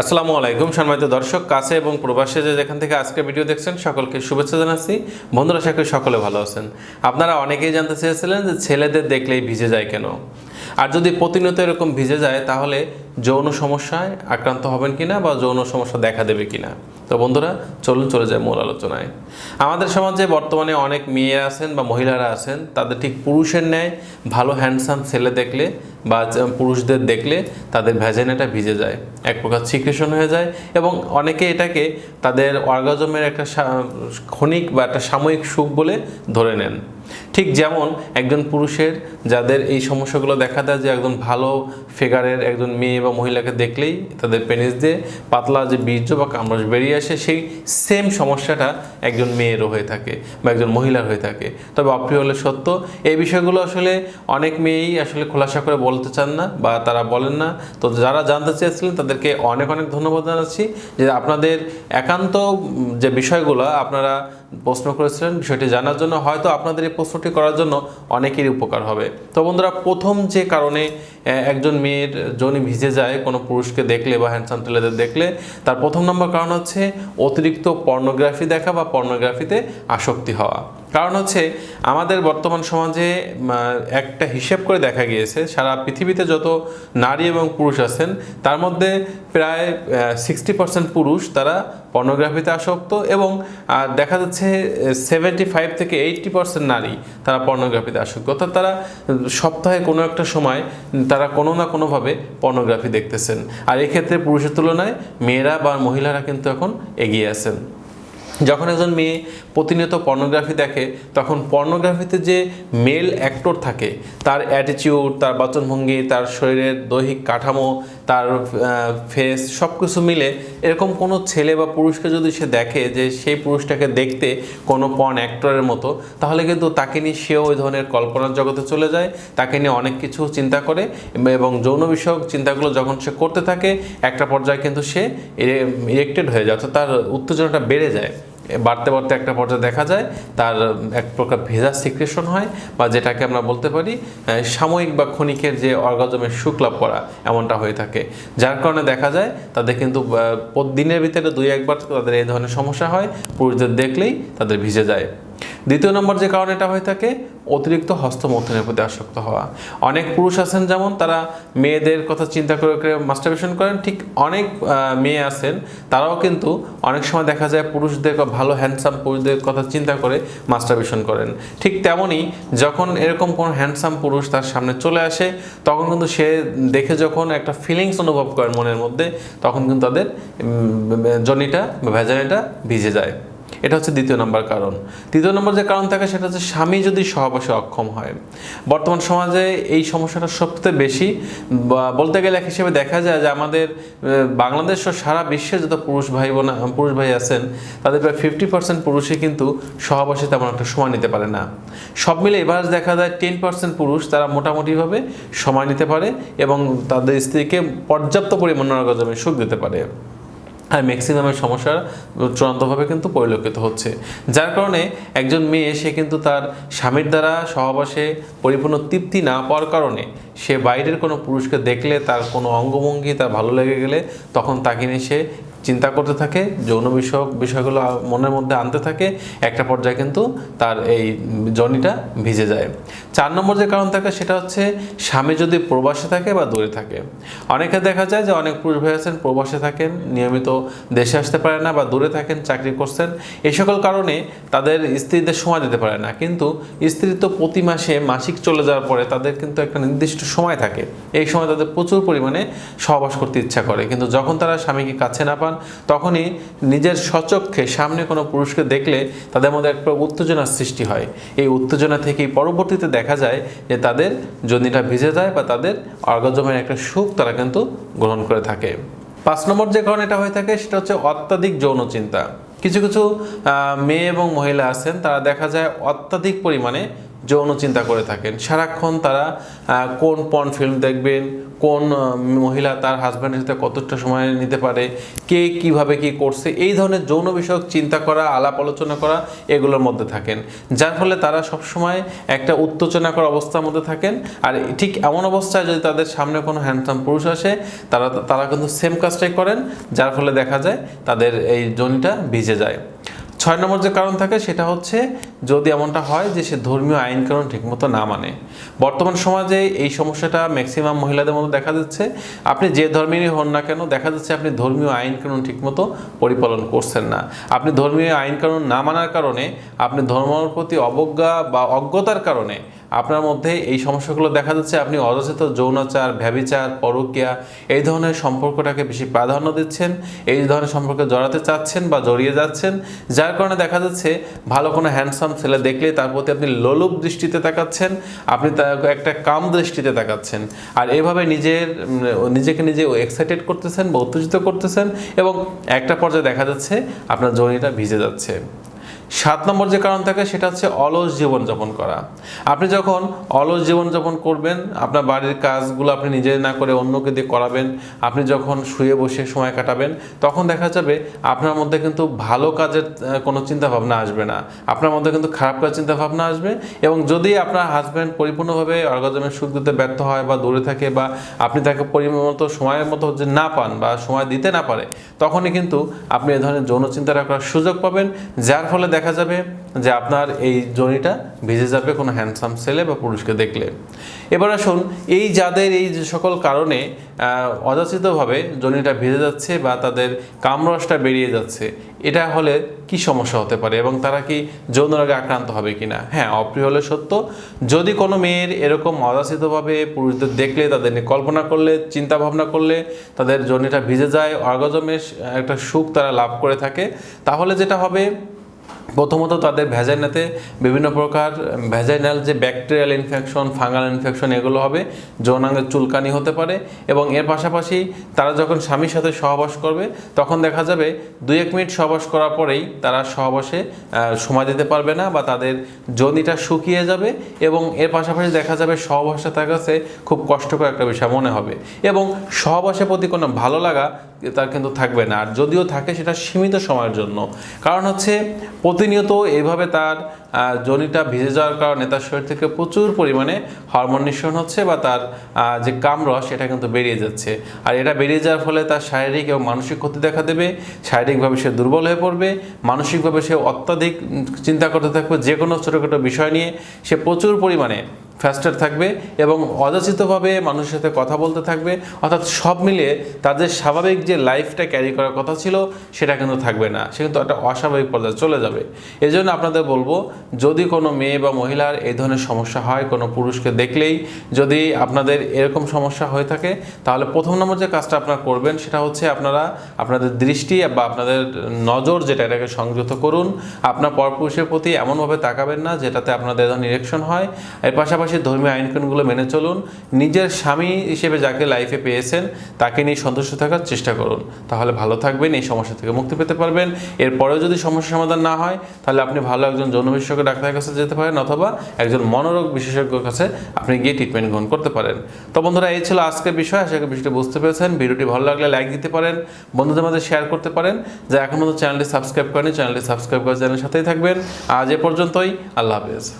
আসসালামু আলাইকুম সম্মানিত দর্শক, কাছে এবং প্রবাসে যে যেখান থেকে আজকে ভিডিও দেখছেন, সকলকে শুভেচ্ছা জানাচ্ছি। বন্ধুরা সকলে ভালো আছেন। আপনারা অনেকেই জানতে চেয়েছিলেন যে ছেলেদের দেখলেই ভিজে যায় কেন? আর যদি প্রতিনিয়ত এরকম ভিজে যায়, তাহলে যৌন সমস্যায় আক্রান্ত হবেন কিনা বা যৌন সমস্যা দেখা দেবে কিনা? তো বন্ধুরা, চলুন চলে যায় মূল আলোচনায়। আমাদের সমাজে বর্তমানে অনেক মেয়ে আছেন বা মহিলারা আছেন, তাদের ঠিক পুরুষের ন্যায় ভালো হ্যান্ডসাম ছেলে দেখলে বা পুরুষদের দেখলে তাদের ভ্যাজেনাটা ভিজে যায়, এক প্রকার সিক্রেশন হয়ে যায় এবং অনেকে এটাকে তাদের অর্গাজমের একটা ক্ষণিক বা একটা সাময়িক সুখ বলে ধরে নেন। ঠিক যেমন একজন পুরুষের যাদের এই সমস্যাগুলো দেখা দেয় যে একজন ভালো ফিগারের একজন মেয়ে বা মহিলাকে দেখলেই তাদের পেনিস দিয়ে পাতলা যে বীর্য বা কামড়স বেরিয়ে আসে, সেই সেম সমস্যাটা একজন মেয়েরও হয়ে থাকে বা একজন মহিলার হয়ে থাকে। তবে অপ্রিয় হলে সত্য, এই বিষয়গুলো আসলে অনেক মেয়েই আসলে খোলাসা করে বলতে চান না বা তারা বলেন না। তো যারা জানতে চেয়েছিলেন, তাদেরকে অনেক অনেক ধন্যবাদ জানাচ্ছি যে আপনাদের একান্ত যে বিষয়গুলো, আপনারা প্রশ্ন করেছিলেন বিষয়টি জানার জন্য। হয়তো আপনাদের এই প্রশ্নটি করার জন্য অনেকেরই উপকার হবে। তো বন্ধুরা, প্রথম যে কারণে একজন মেয়ের জনি ভিজে যায়, কোনো পুরুষকে দেখলে বা হ্যান্ডসাম ছেলেদের দেখলে, তার প্রথম নম্বর কারণ হচ্ছে অতিরিক্ত পর্নোগ্রাফি দেখা বা পর্নোগ্রাফিতে আসক্তি হওয়া। কারণ হচ্ছে আমাদের বর্তমান সমাজে একটা হিসেব করে দেখা গিয়েছে, সারা পৃথিবীতে যত নারী এবং পুরুষ আছেন, তার মধ্যে প্রায় সিক্সটি পার্সেন্ট পুরুষ তারা পর্নোগ্রাফিতে আসক্ত এবং দেখা যাচ্ছে সেভেন্টি ফাইভ থেকে এইটটি পার্সেন্ট নারী তারা পর্নোগ্রাফিতে আসক্ত। অর্থাৎ তারা সপ্তাহে কোনো একটা সময় তারা কোনো না কোনোভাবে পর্নোগ্রাফি দেখতেছেন। আর এক্ষেত্রে পুরুষের তুলনায় মেয়েরা বা মহিলারা কিন্তু এখন এগিয়ে আছেন। যখন একজন মেয়ে প্রতিনিয়ত পর্নোগ্রাফি দেখে, তখন পর্নোগ্রাফিতে যে মেল অ্যাক্টর থাকে, তার অ্যাটিটিউড তার বাচনভঙ্গি, তার শরীরের দৈহিক কাঠামো, তার ফেস সব কিছু মিলে এরকম কোনো ছেলে বা পুরুষকে যদি সে দেখে যে সেই পুরুষটাকে দেখতে কোনো পর্ন অ্যাক্টরের মতো, তাহলে কিন্তু তাকে নিয়ে সেও ওই ধরনের কল্পনার জগতে চলে যায়, তাকে নিয়ে অনেক কিছু চিন্তা করে এবং যৌন বিষয়ক চিন্তাগুলো যখন সে করতে থাকে, একটা পর্যায়ে কিন্তু সে ইরেক্টেড হয়ে যায়, অর্থাৎ তার উত্তেজনাটা বেড়ে যায়। বাড়তে বাড়তে একটা পর্যায়ে দেখা যায়, তার এক প্রকার ভেজা সিক্রেশন হয় বা যেটাকে আমরা বলতে পারি সাময়িক বা ক্ষণিকের যে অর্গাজমের লাভ করা এমনটা হয়ে থাকে। যার কারণে দেখা যায়, তাদের কিন্তু দিনের ভিতরে দুই একবার তাদের এই ধরনের সমস্যা হয়, পুরুষদের দেখলেই তাদের ভিজে যায়। দ্বিতীয় নম্বর যে কারণ এটা হয়ে থাকে, অতিরিক্ত হস্তমৈথুনের প্রতি আসক্ত হওয়া। অনেক পুরুষ আছেন যেমন, তারা মেয়েদের কথা চিন্তা করে করে মাস্টারবেশন করেন, ঠিক অনেক মেয়ে আছেন, তারাও কিন্তু অনেক সময় দেখা যায় পুরুষদের ভালো হ্যান্ডসাম পুরুষদের কথা চিন্তা করে মাস্টারবেশন করেন। ঠিক তেমনই যখন এরকম কোনো হ্যান্ডসাম পুরুষ তার সামনে চলে আসে, তখন কিন্তু সে দেখে যখন একটা ফিলিংস অনুভব করেন মনের মধ্যে, তখন কিন্তু তাদের জনিটা ভেজানিটা ভিজে যায়। এটা হচ্ছে দ্বিতীয় নম্বর কারণ। তৃতীয় নম্বর যে কারণ থাকে সেটা হচ্ছে স্বামী যদি সহবাসে অক্ষম হয়। বর্তমান সমাজে এই সমস্যাটা সবচেয়ে বেশি। বলতে গেলে এক হিসেবে দেখা যায় যে আমাদের বাংলাদেশ ও সারা বিশ্বে যত পুরুষ ভাই বোন, পুরুষ ভাই আছেন, তাদের প্রায় ফিফটি পার্সেন্ট পুরুষই কিন্তু সহবাসে তেমন একটা সময় নিতে পারে না। সব মিলে এবার দেখা যায় টেন পার্সেন্ট পুরুষ তারা মোটামুটিভাবে সময় নিতে পারে এবং তাদের স্ত্রীকে পর্যাপ্ত পরিমাণ অর্গাজমে সুখ দিতে পারে। আর ম্যাক্সিমামের সমস্যার চূড়ান্তভাবে কিন্তু পরিলক্ষিত হচ্ছে। যার কারণে একজন মেয়ে, সে কিন্তু তার স্বামীর দ্বারা সহবাসে পরিপূর্ণ তৃপ্তি না পাওয়ার কারণে সে বাইরের কোনো পুরুষকে দেখলে তার কোনো অঙ্গভঙ্গি তার ভালো লেগে গেলে তখন তাকে নিয়ে সে চিন্তা করতে থাকে, যৌন বিষয়ক বিষয়গুলো মনের মধ্যে আনতে থাকে, একটা পর্যায়ে কিন্তু তার এই জনিটা ভিজে যায়। চার নম্বর যে কারণ থাকে সেটা হচ্ছে স্বামী যদি প্রবাসে থাকে বা দূরে থাকে। অনেকে দেখা যায় যে অনেক পুরুষ ভাই আছেন, প্রবাসে থাকেন, নিয়মিত দেশে আসতে পারে না বা দূরে থাকেন, চাকরি করছেন এই সকল কারণে তাদের স্ত্রীদের সময় দিতে পারে না। কিন্তু স্ত্রী তো প্রতি মাসে মাসিক চলে যাওয়ার পরে তাদের কিন্তু একটা নির্দিষ্ট সময় থাকে। এই সময় তাদের প্রচুর পরিমাণে সহবাস করতে ইচ্ছা করে। কিন্তু যখন তারা স্বামীকে কাছে না পান তখনই নিজের সচক্ষে সামনে কোনো পুরুষকে দেখলে তাদের মধ্যে একটা উত্তেজনার সৃষ্টি হয়। এই উত্তেজনা থেকেই পরবর্তীতে দেখা যায় যে তাদের জনিটা ভিজে যায় বা তাদের অর্গজমের একটা সুখ তারা কিন্তু গ্রহণ করে থাকে। পাঁচ নম্বর যে কারণ এটা হয়ে থাকে সেটা হচ্ছে অত্যাধিক যৌন চিন্তা। কিছু কিছু মেয়ে এবং মহিলা আছেন, তারা দেখা যায় অত্যাধিক পরিমাণে যৌন চিন্তা করে থাকেন। সারাক্ষণ তারা কোন পর্ন ফিল্ম দেখবেন, কোন মহিলা তার হাজব্যান্ডের সাথে কতটা সময় নিতে পারে, কে কীভাবে কি করছে, এই ধরনের যৌন বিষয়ক চিন্তা করা, আলাপ আলোচনা করা, এগুলোর মধ্যে থাকেন। যার ফলে তারা সবসময় একটা উত্তেজনাকর অবস্থার মধ্যে থাকেন। আর ঠিক এমন অবস্থায় যদি তাদের সামনে কোনো হ্যান্ডসাম পুরুষ আসে, তারা তারা কিন্তু সেম কাজটাই করেন, যার ফলে দেখা যায় তাদের এই জনিটা ভিজে যায়। ছয় নম্বর যে কারণ থাকে, সেটা হচ্ছে যদি এমনটা হয় যে সে ধর্মীয় আইন কানুন ঠিকমতো না মানে। বর্তমান সমাজে এই সমস্যাটা ম্যাক্সিমাম মহিলাদের মধ্যে দেখা যাচ্ছে। আপনি যে ধর্মেরই হন না কেন, দেখা যাচ্ছে আপনি ধর্মীয় আইন কানুন ঠিকমতো পরিপালন করছেন না। আপনি ধর্মীয় আইন কারণ না মানার কারণে, আপনি ধর্মর প্রতি অবজ্ঞা বা অজ্ঞতার কারণে আপনার মধ্যে এই সমস্যাগুলো দেখা যাচ্ছে। আপনি অযাচিত যৌনাচার, ব্যভিচার পরকীয়া এই ধরনের সম্পর্কটাকে বেশি প্রাধান্য দিচ্ছেন, এই ধরনের সম্পর্কে জড়াতে চাচ্ছেন বা জড়িয়ে যাচ্ছেন, যার কারণে দেখা যাচ্ছে ভালো কোনো হ্যান্ডসাম ছেলে দেখলে তার প্রতি আপনি লোলুপ দৃষ্টিতে তাকাচ্ছেন, আপনি একটা কাম দৃষ্টিতে তাকাচ্ছেন। আর এভাবে নিজের নিজেকে নিজে এক্সাইটেড করতেছেন বা উত্তেজিত করতেছেন এবং একটা পর্যায়ে দেখা যাচ্ছে আপনার জড়িটা ভিজে যাচ্ছে। সাত নম্বর যে কারণ থাকে, সেটা হচ্ছে অলস জীবনযাপন করা। আপনি যখন অলস জীবনযাপন করবেন, আপনার বাড়ির কাজগুলো আপনি নিজে না করে অন্যকে দিয়ে করাবেন, আপনি যখন শুয়ে বসে সময় কাটাবেন, তখন দেখা যাবে আপনার মধ্যে কিন্তু ভালো কাজের কোনো চিন্তা ভাবনা আসবে না। আপনার মধ্যে কিন্তু খারাপ কাজের চিন্তা ভাবনা আসবে এবং যদি আপনার হাজব্যান্ড পরিপূর্ণভাবে অর্গাজমের সুখ দিতে ব্যর্থ হয় বা দূরে থাকে বা আপনি তাকে পরিমত সময়ের মতো যে না পান বা সময় দিতে না পারে, তখনই কিন্তু আপনি এ ধরনের যৌন চিন্তা রাখার সুযোগ পাবেন, যার ফলে দেখা যাবে যে আপনার এই জনিটা ভিজে যাবে কোনো হ্যান্ডসাম ছেলে বা পুরুষকে দেখলে। এবার আসুন, এই যাদের এই যে সকল কারণে অযাচিতভাবে জনিটা ভিজে যাচ্ছে বা তাদের কামরসটা বেরিয়ে যাচ্ছে, এটা হলে কি সমস্যা হতে পারে এবং তারা কি যৌন রোগে আক্রান্ত হবে কিনা? হ্যাঁ অপ্রিয় হলে সত্য। যদি কোনো মেয়ের এরকম অযাচিতভাবে পুরুষদের দেখলে, তাদের নিয়ে কল্পনা করলে চিন্তা ভাবনা করলে, তাদের জনিটা ভিজে যায়, অর্গজমের একটা সুখ তারা লাভ করে থাকে, তাহলে যেটা হবে প্রথমত তাদের ভ্যাজাইনাতে বিভিন্ন প্রকার ভ্যাজাইনাল যে ব্যাকটেরিয়াল ইনফেকশন, ফাঙ্গাল ইনফেকশন এগুলো হবে যৌনাঙ্গের চুলকানি হতে পারে এবং এর পাশাপাশি তারা যখন স্বামীর সাথে সহবাস করবে, তখন দেখা যাবে দুই এক মিনিট সহবাস করার পরেই তারা সহবাসে সময় দিতে পারবে না বা তাদের জনিটা শুকিয়ে যাবে এবং এর পাশাপাশি দেখা যাবে সহবাসটা তার কাছে খুব কষ্টকর একটা বিষয় মনে হবে এবং সহবাসের প্রতি কোনো ভালো লাগা তার কিন্তু থাকবে না। আর যদিও থাকে সেটা সীমিত সময়ের জন্য। কারণ হচ্ছে প্রতিনিয়ত এভাবে তার জনিটা ভিজে যাওয়ার কারণে তার শরীর থেকে প্রচুর পরিমাণে হরমোন নিঃসরণ হচ্ছে বা তার যে কামরস, সেটা কিন্তু বেরিয়ে যাচ্ছে। আর এটা বেরিয়ে যাওয়ার ফলে তার শারীরিক এবং মানসিক ক্ষতি দেখা দেবে, শারীরিকভাবে সে দুর্বল হয়ে পড়বে, মানসিকভাবে সে অত্যাধিক চিন্তা করতে থাকবে যে কোনো ছোটোখাটো বিষয় নিয়ে সে প্রচুর পরিমাণে ফ্যাস্টার থাকবে এবং অযাচিতভাবে মানুষের সাথে কথা বলতে থাকবে। অর্থাৎ সব মিলিয়ে তাদের স্বাভাবিক যে লাইফটা ক্যারি করার কথা ছিল, সেটা কিন্তু থাকবে না। সে কিন্তু একটা অস্বাভাবিক পর্যায়ে চলে যাবে। এই জন্য আপনাদের বলব, যদি কোনো মেয়ে বা মহিলার এই ধরনের সমস্যা হয়, কোনো পুরুষকে দেখলেই যদি আপনাদের এরকম সমস্যা হয়ে থাকে, তাহলে প্রথম নম্বর যে কাজটা আপনারা করবেন, সেটা হচ্ছে আপনারা আপনাদের দৃষ্টি বা আপনাদের নজর যেটা এটাকে সংযত করুন। আপনার পরপুরুষের প্রতি এমনভাবে তাকাবেন না, যেটাতে আপনাদের ইরেকশন হয়। এর পাশাপাশি ধর্মীয় আইনকানুনগুলো মেনে চলুন। নিজের স্বামী হিসেবে যাকে লাইফে পেয়েছেন, তাকে নিয়ে সন্তুষ্ট থাকার চেষ্টা করুন। তাহলে ভালো থাকবেন, এই সমস্যা থেকে মুক্তি পেতে পারবেন। এরপরেও যদি সমস্যা সমাধান না হয়, তাহলে আপনি ভালো একজন যৌন বিশেষজ্ঞ ডাক্তারের কাছে যেতে পারেন অথবা একজন মনোরোগ বিশেষজ্ঞর কাছে আপনি গিয়ে ট্রিটমেন্ট গ্রহণ করতে পারেন। তো বন্ধুরা, এই ছিল আজকের বিষয়। আশা করি বিষয়টি বুঝতে পেরেছেন। ভিডিওটি ভালো লাগলে লাইক দিতে পারেন। বন্ধুদের মধ্যে শেয়ার করতে পারেন। যা এখন মতো চ্যানেলটি সাবস্ক্রাইব করেনি চ্যানেলটি সাবস্ক্রাইব করে চ্যানেলের সাথেই থাকবেন। আজ এ পর্যন্তই। আল্লাহ হাফেজ।